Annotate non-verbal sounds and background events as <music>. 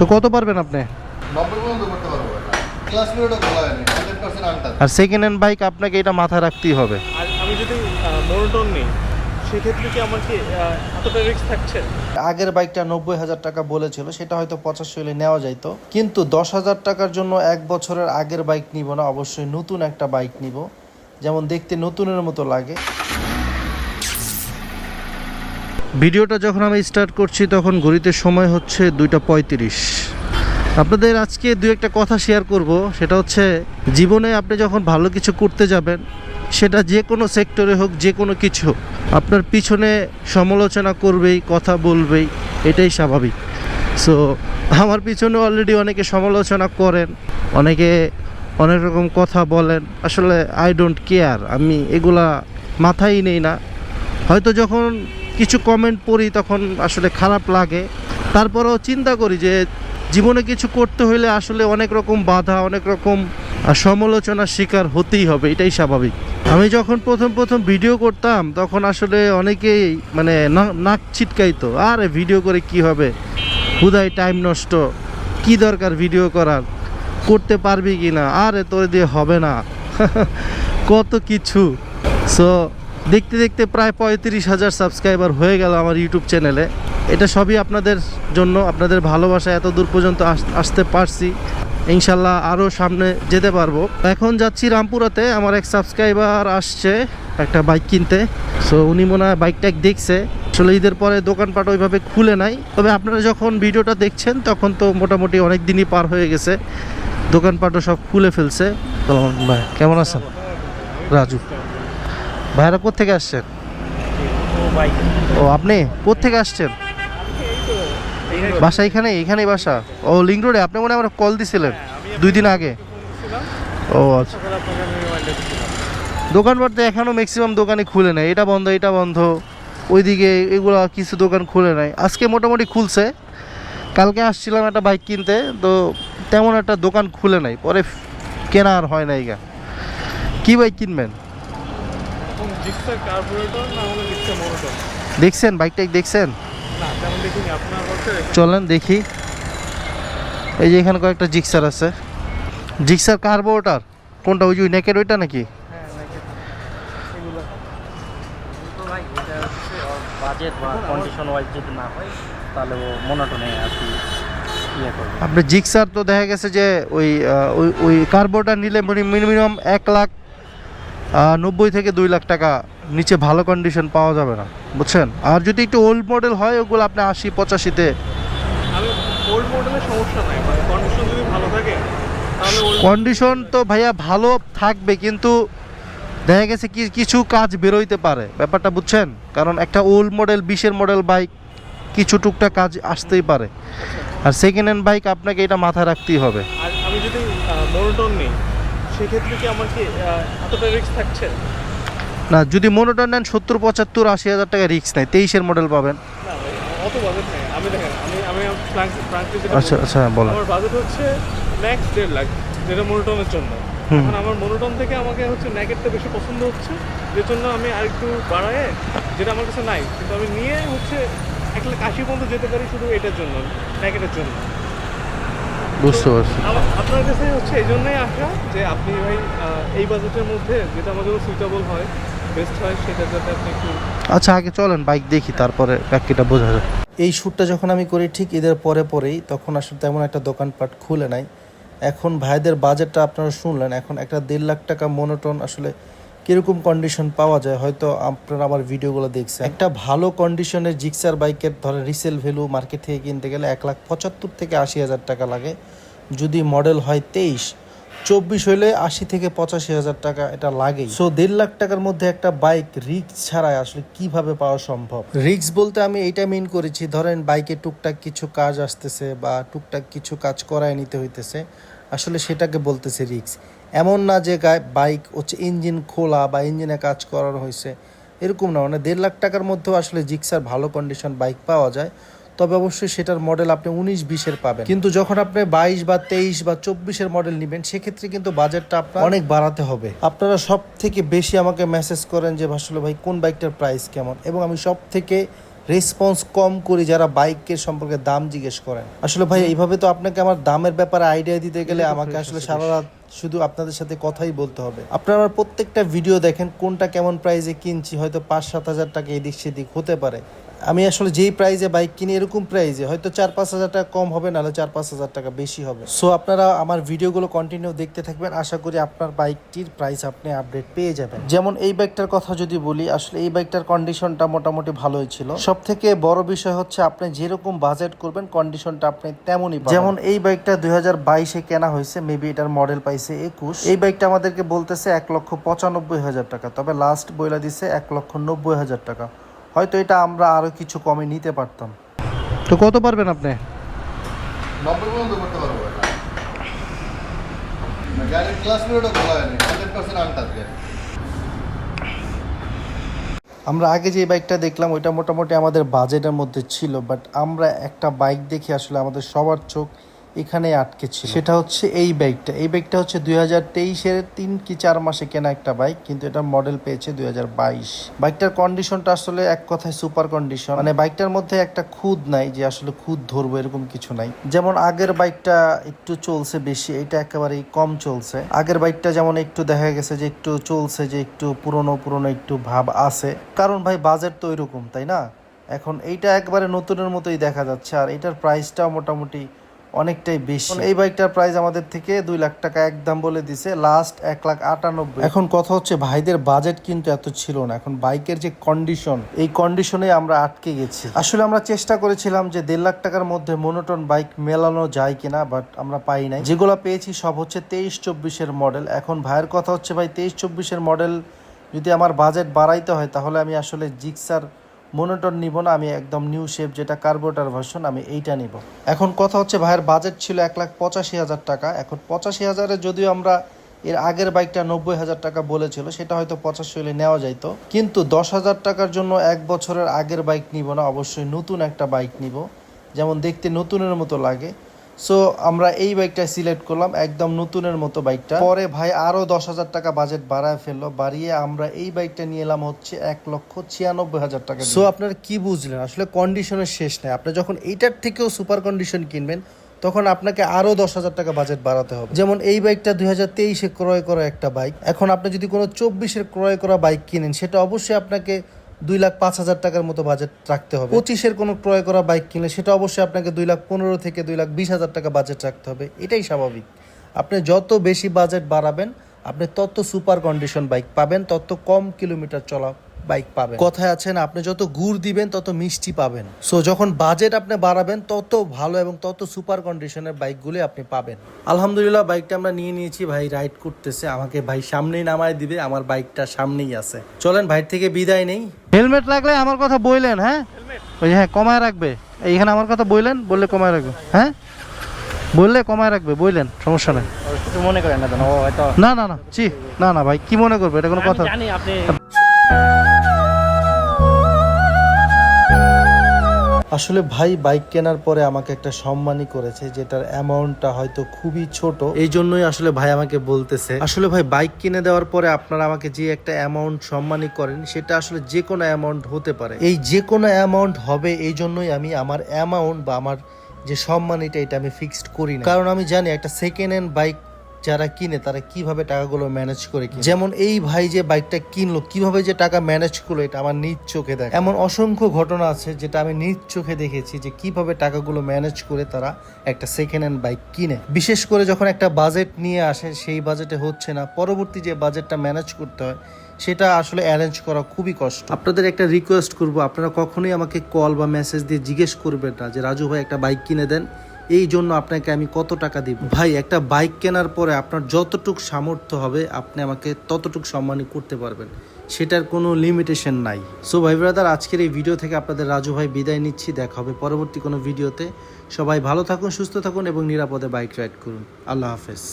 তো কত পারবেন আপনি? আর সেকেন্ড হ্যান্ড বাইক আপনাকে এটা মাথায় রাখতেই হবে। আমি যদি নিই সেক্ষেত্রে কি আমার কি এতটা রিস্ক থাকছে? আগের বাইকটা নব্বই হাজার টাকা বলেছিল সেটা হয়তো পঁচাশি হলে নেওয়া যাইতো। কিন্তু দশ হাজার টাকার জন্য এক বছরের আগের বাইক নিব না অবশ্যই নতুন একটা বাইক নিব। যেমন দেখতে নতুনের মতো লাগে। ভিডিওটা যখন আমি স্টার্ট করছি, তখন ঘড়িতে সময় হচ্ছে দুইটা পঁয়ত্রিশ। আপনাদের আজকে দু একটা কথা শেয়ার করব। সেটা হচ্ছে, জীবনে আপনি যখন ভালো কিছু করতে যাবেন, সেটা যে কোনো সেক্টরে হোক, যে কোনো কিছু আপনার পিছনে সমালোচনা করবেই, কথা বলবেই, এটাই স্বাভাবিক। সো আমার পিছনে অলরেডি অনেকে সমালোচনা করেন, অনেকে অনেক রকম কথা বলেন। আসলে আই ডোন্ট কেয়ার আমি এগুলা মাথায় নেই না। হয়তো যখন কিছু কমেন্ট পড়ি, তখন আসলে খারাপ লাগে। তারপরেও চিন্তা করি যে, জীবনে কিছু করতে হইলে আসলে অনেক রকম বাধা, অনেক রকম সমালোচনার শিকার হতেই হবে, এটাই স্বাভাবিক। আমি যখন প্রথম প্রথম ভিডিও করতাম, তখন আসলে অনেকেই মানে নাক ছিটকাইতো, আরে ভিডিও করে কি হবে? হুদাই টাইম নষ্ট। কি দরকার ভিডিও করার? করতে পারবি কি না? আরে, তোর দিয়ে হবে না। <laughs> কত কিছু। সো দেখতে দেখতে প্রায় পঁয়ত্রিশ হাজার সাবস্ক্রাইবার হয়ে গেল আমার ইউটিউব চ্যানেলে। এটা সবই আপনাদের জন্য, আপনাদের ভালোবাসা এত দূর পর্যন্ত আস- আসতে পারছি। ইনশাল্লাহ আরও সামনে যেতে পারব। এখন যাচ্ছি রামপুরাতে, আমার এক সাবস্ক্রাইবার আসছে একটা বাইক কিনতে। সো উনি মনে হয় বাইকটা দেখছে। আসলে ঈদের পরে দোকানপাট ওইভাবে খুলে নাই। তবে আপনারা যখন ভিডিওটা দেখছেন, তখন তো মোটামুটি অনেক দিনই পার হয়ে গেছে। দোকানপাটও সব খুলে ফেলছে। কেমন আছেন? রাজু। ভাইরা কোথেকে আসছেন? ও, আপনি? কোথেকে আসছেন? বাসা এখানে এখানেই বাসা? ও, লিঙ্ক রোডে? আপনি মনে আমার কল দিছিলেন দুই দিন আগে। ও আচ্ছা। সকালে আপনাকে আমি দোকানপাট তো এখনও ম্যাক্সিমাম দোকানে খুলে নেয় এটা বন্ধ এটা বন্ধ। ওইদিকে এগুলো কিছু দোকান খুলে নাই। আজকে মোটামুটি খুলছে। কালকে আসছিলাম একটা বাইক কিনতে, তো তেমন একটা দোকান খুলে নাই। পরে কেনা আর হয় নাই গা। কী বাইক কিনবেন? জিক্সার কার্বোরেটর না মোনোটন দেখছেন? বাইকটা দেখছেন? না তেমন দেখিনি। আপনার হচ্ছে চলেন দেখি। এই যে এখানে কয়েকটা জিক্সার আছে। জিক্সার কার্বোটার কোনটা? ওই যে নেকের ওইটা নাকি? হ্যাঁ নাকি এগুলো। তো ভাই এটা হচ্ছে বাজেট বা কন্ডিশন ওয়াইজ যদি না হয় তাহলে ও মনোটনে আর কি ইয়ে আপনি জিক্সার তো দেখা গেছে যে ওই ওই ওই কার্বোটার নিলে মিনিমাম এক লাখ নব্বই থেকে দুই লাখ টাকা নিচে ভালো কন্ডিশন পাওয়া যাবে না বুঝছেন? আর যদি একটু ওল্ড মডেল হয় ওগুলো আপনি আশি পঁচাশিতে। মানে কন্ডিশন তো ভাইয়া ভালো থাকবে কিন্তু দেখা গেছে কি কিছু কাজ বেরোইতে পারে ব্যাপারটা বুঝছেন? কারণ একটা ওল্ড মডেল বিশের মডেল বাইক কিছু টুকটাক কাজ আসতেই পারে। আর সেকেন্ড হ্যান্ড বাইক আপনাকে এটা মাথায় রাখতেই হবে। আমি যদি মোনোটন নিই সেক্ষেত্রে কি আমার কি এতটা রিস্ক থাকছে? না যদি মনোটন নেন সত্তর পঁচাত্তর আশি হাজার টাকা রিক্স নেই তেইশের মডেল পাবেন। অত বাজেট নেই। আমি দেখেন আমি আমি আচ্ছা আচ্ছা বলেন। আমার বাজেট হচ্ছে ম্যাক্স দেড় লাখ যেটা মোনোটনের জন্য। এখন আমার মোনোটন থেকে আমাকে হচ্ছে ন্যাকেটটা বেশি পছন্দ হচ্ছে যে জন্য আমি আরেকটু বাড়ায় যেটা আমার কাছে নাই কিন্তু আমি নিয়ে হচ্ছে এক লাখ আশি পর্যন্ত যেতে পারি শুধু এটার জন্য ন্যাকেটের জন্য। বুঝতে পারছি। আপনার কাছে হচ্ছে এই জন্যই আসা যে আপনি ভাই এই বাজেটের মধ্যে যেটা আমার জন্য সুইটেবল হয় বেস্ট হয় সেটা যাতে আপনি একটু আচ্ছা আগে চলেন বাইক দেখি তারপরে ব্যাকিটা বোঝা যায় এই শ্যুটটা যখন আমি করি ঠিক ঈদের পরে পরেই তখন আসলে তেমন একটা দোকানপাট খুলে নাই। এখন ভাইদের বাজেটটা আপনারা শুনলেন এখন একটা দেড় লাখ টাকা মনোটন আসলে কীরকম কন্ডিশন পাওয়া যায়? হয়তো আপনারা আমার ভিডিওগুলো দেখছেন। একটা ভালো কন্ডিশনের জিক্সার বাইকের ধরেন রিসেল ভ্যালু মার্কেট থেকে কিনতে গেলে এক লাখ পঁচাত্তর থেকে আশি হাজার টাকা লাগে। যদি মডেল হয় তেইশ, চব্বিশ হইলে আশি থেকে পঁচাশি হাজার টাকা এটা লাগেই। সো দেড় লাখ টাকার মধ্যে একটা বাইক রিক্স ছাড়াই আসলে কীভাবে পাওয়া সম্ভব? রিক্স বলতে আমি এইটা মিন করেছি, ধরেন বাইকে টুকটাক কিছু কাজ আসতেছে বা টুকটাক কিছু কাজ করায় নিতে হইতেছে। আসলে সেটাকে বলতেছে রিক্স। এমন না যে বাইক হচ্ছে ইঞ্জিন খোলা বা ইঞ্জিনে কাজ করানো হয়েছে। এরকম না মানে দেড় লাখ টাকার মধ্যেও আসলে জিক্সার ভালো কন্ডিশন বাইক পাওয়া যায়। তবে অবশ্যই সেটার মডেল আপনি উনিশ বিশের পাবেন। কিন্তু যখন আপনি বাইশ বা তেইশ বা চব্বিশের মডেল নেবেন, সেক্ষেত্রে কিন্তু বাজেটটা আপনার অনেক বাড়াতে হবে। আপনারা সব থেকে বেশি আমাকে মেসেজ করেন যে আসলে ভাই, কোন বাইকটার প্রাইস কেমন? এবং আমি সব থেকে রেসপন্স কম করি যারা বাইকের সম্পর্কে দাম জিজ্ঞেস করেন। আসলে ভাই এইভাবে তো আপনাকে আমার দামের ব্যাপারে আইডিয়া দিতে গেলে আমাকে আসলে সারা রাত শুধু আপনাদের সাথে কথাই বলতে হবে। আপনারা আমার প্রত্যেকটা ভিডিও দেখেন কোনটা কেমন প্রাইসে কিনছি হয়তো পাঁচ সাত হাজার টাকা এদিক সেদিক হতে পারে। আমি আসলে যেই প্রাইজে বাইক কিনি, এরকম প্রাইজে হয়তো চার পাঁচ হাজার টাকা কম হবে, নাহলে চার পাঁচ হাজার টাকা বেশি হবে। সো আপনারা আমার ভিডিওগুলো কন্টিনিউ দেখতে থাকবেন। আশা করি আপনার বাইকটির প্রাইস আপনি আপডেট পেয়ে যাবেন। যেমন এই বাইকটার কথা যদি বলি, আসলে এই বাইকটার কন্ডিশনটা মোটামুটি ভালোই ছিল। সব থেকে বড় বিষয় হচ্ছে, আপনি যেরকম বাজেট করবেন কন্ডিশনটা আপনি তেমনই যেমন এই বাইকটা দুই হাজার বাইশে কেনা হয়েছে মেবি এটার মডেল পাইছে একুশ। এই বাইকটা আমাদেরকে বলতেছে এক লক্ষ পঁচানব্বই হাজার টাকা, তবে লাস্ট বইলা দিছে এক লক্ষ নব্বই হাজার টাকা। হয়তো এটা আমরা আরও কিছু কমে নিতে পারতাম। তো কত পারবেন আপনি? আমরা আগে যে বাইকটা দেখলাম ওইটা মোটামুটি আমাদের বাজেটের মধ্যে ছিল বাট আমরা একটা বাইক দেখে আসলে আমাদের সবার চোখ এখানে আটকে ছিল। সেটা হচ্ছে এই বাইকটা এই বাইকটা হচ্ছে দুই হাজার তেইশের তিন কি চার মাসে কেনা একটা বাইক কিন্তু এটা মডেল পেয়েছে দুই হাজার বাইশ। বাইকটার কন্ডিশনটা আসলে এক কথায় সুপার কন্ডিশন মানে বাইকটার মধ্যে একটা খুদ নাই যে আসলে খুদ ধরবো, এরকম কিছু নাই। যেমন আগের বাইকটা একটু চলছে বেশি, এটা একেবারেই কম চলছে। আগের বাইকটা যেমন একটু দেখা গেছে যে একটু চলছে, যে একটু পুরনো পুরনো একটু ভাব আছে। কারণ ভাই বাজেট তো ওইরকম তাই না? এখন এইটা একবারে নতুনের মতোই দেখা যাচ্ছে, আর এটার প্রাইসটাও মোটামুটি অনেকটাই বেশি। এই বাইকটার প্রাইস আমাদের থেকে দুই লাখ টাকা একদম বলে দিছে লাস্ট এক লাখ আটানব্বই। এখন কথা হচ্ছে ভাইদের বাজেট কিন্তু এত ছিল না। এখন বাইকের যে কন্ডিশন এই কন্ডিশনে আমরা আটকে গেছি। আসলে আমরা চেষ্টা করেছিলাম যে দেড় লাখ টাকার মধ্যে মনোটন বাইক মেলানো যায় কিনা বাট আমরা পাই নাই। যেগুলো পেয়েছি সব হচ্ছে তেইশ চব্বিশের মডেল এখন ভাইয়ের কথা হচ্ছে ভাই তেইশ চব্বিশের মডেল যদি আমার বাজেট বাড়াইতে হয় তাহলে আমি আসলে জিক্সার মনোটন নিব না, আমি একদম নিউ শেপ যেটা কার্বোটার ভার্সন আমি এইটা নিব। এখন কথা হচ্ছে ভাইয়ের বাজেট ছিল এক লাখ পঁচাশি হাজার টাকা। এখন পঁচাশি হাজারে যদিও আমরা এর আগের বাইকটা নব্বই হাজার টাকা বলেছিল, সেটা হয়তো পঁচাশি হলে নেওয়া যাইতো। কিন্তু দশ হাজার টাকার জন্য এক বছরের আগের বাইক নিব না, অবশ্যই নতুন একটা বাইক নিব। যেমন দেখতে নতুনের মতো লাগে। সো আমরা এই বাইকটা সিলেক্ট করলাম, একদম নতুনের মতো বাইকটা পরে ভাই আরও দশ হাজার টাকা বাজেট বাড়ায় ফেলল, বাড়িয়ে আমরা এই বাইকটা নিয়ে এলাম হচ্ছে এক লক্ষ ছিয়ানব্বই হাজার টাকা সো আপনারা কি বুঝলেন? আসলে কন্ডিশনের শেষ নেই। আপনি যখন এইটার থেকেও সুপার কন্ডিশন কিনবেন, তখন আপনাকে আরও দশ হাজার টাকা বাজেট বাড়াতে হবে। যেমন এই বাইকটা দুই হাজার তেইশে ক্রয় করা একটা বাইক এখন আপনি যদি কোনো চব্বিশের ক্রয় করা বাইক কিনেন, সেটা অবশ্যই আপনাকে দুই লাখ পাঁচ হাজার টাকার মতো বাজেট রাখতে হবে। পঁচিশের কোনো ক্রয় করা বাইক কিনলে সেটা অবশ্যই আপনাকে দুই লাখ পনেরো থেকে দুই লাখ বিশ হাজার টাকা বাজেট রাখতে হবে। এটাই স্বাভাবিক। আপনি যত বেশি বাজেট বাড়াবেন, আপনি তত সুপার কন্ডিশন বাইক পাবেন, তত কম কিলোমিটার চলা বাইক পাবেন। কথায় আছেন আপনি যত গুড় দিবেন তত মিষ্টি পাবেন। সো যখন বাজেট আপনি বাড়াবেন তত ভালো এবং তত সুপার কন্ডিশনের বাইকগুলি আপনি পাবেন। আলহামদুলিল্লাহ বাইকটা আমরা নিয়ে নিয়েছি। ভাই রাইড করতেছে। আমাকে ভাই সামনেই নামায় দিবে। আমার বাইকটা সামনেই আছে। চলেন ভাই থেকে বিদায় নেই। হেলমেট লাগলে আমার কথা বললেন হ্যাঁ? ওই হ্যাঁ কমায় রাখবে। এইখানে আমার কথা বললেন বললে কমায় রাখবে। হ্যাঁ? বললে কমায় রাখবে বললেন সমস্যা নেই। কিছু মনে করেন না যেন ও হয়তো না না না জি না না ভাই কি মনে করবে? এটা কোনো কথা জানি আপনি আসলে ভাই বাইক কেনার পরে আমাকে একটা সম্মানই করেছে যেটার অ্যামাউন্টটা হয়তো খুবই ছোট। এই জন্যই আসলে ভাই আমাকে বলতেছে আসলে ভাই বাইক কিনে দেওয়ার পরে আপনারা আমাকে যে একটা অ্যামাউন্ট সম্মানই করেন সেটা আসলে যে কোনো অ্যামাউন্ট হতে পারে। এই যে কোনো অ্যামাউন্ট হবে এই জন্যই আমি আমার অ্যামাউন্ট বা আমার যে সম্মানিটা এটা আমি ফিক্সড করি না। কারণ আমি জানি একটা সেকেন্ড হ্যান্ড বাইক যারা কিনে, তারা কীভাবে টাকাগুলো ম্যানেজ করে যেমন এই ভাই যে বাইকটা কিনলো, কীভাবে যে টাকা ম্যানেজ করল, এটা আমার নিজ চোখে দেখ। এমন অসংখ্য ঘটনা আছে যেটা আমি নিজ চোখে দেখেছি যে কীভাবে টাকাগুলো ম্যানেজ করে তারা একটা সেকেন্ড হ্যান্ড বাইক কিনে। বিশেষ করে যখন একটা বাজেট নিয়ে আসে, সেই বাজেটে হচ্ছে না। পরবর্তী যে বাজেটটা ম্যানেজ করতে হয়, সেটা আসলে অ্যারেঞ্জ করা খুবই কষ্ট। আপনাদের একটা রিকোয়েস্ট করব, আপনারা কখনোই আমাকে কল বা মেসেজ দিয়ে জিজ্ঞেস করবেন না যে, রাজু ভাই, একটা বাইক কিনে দেন। এই জন্য আপনাকে আমি কত টাকা দিব? ভাই, একটা বাইক কেনার পরে আপনার যতটুক সামর্থ্য হবে, আপনি আমাকে ততটুক সম্মানই করতে পারবেন। সেটার কোনো লিমিটেশন নাই। সো ভাই ব্রাদার আজকের এই ভিডিও থেকে আপনাদের রাজু ভাই বিদায় নিচ্ছি। দেখা হবে পরবর্তী কোনো ভিডিওতে সবাই ভালো থাকুন, সুস্থ থাকুন এবং নিরাপদে বাইক রাইড করুন। আল্লাহ হাফেজ।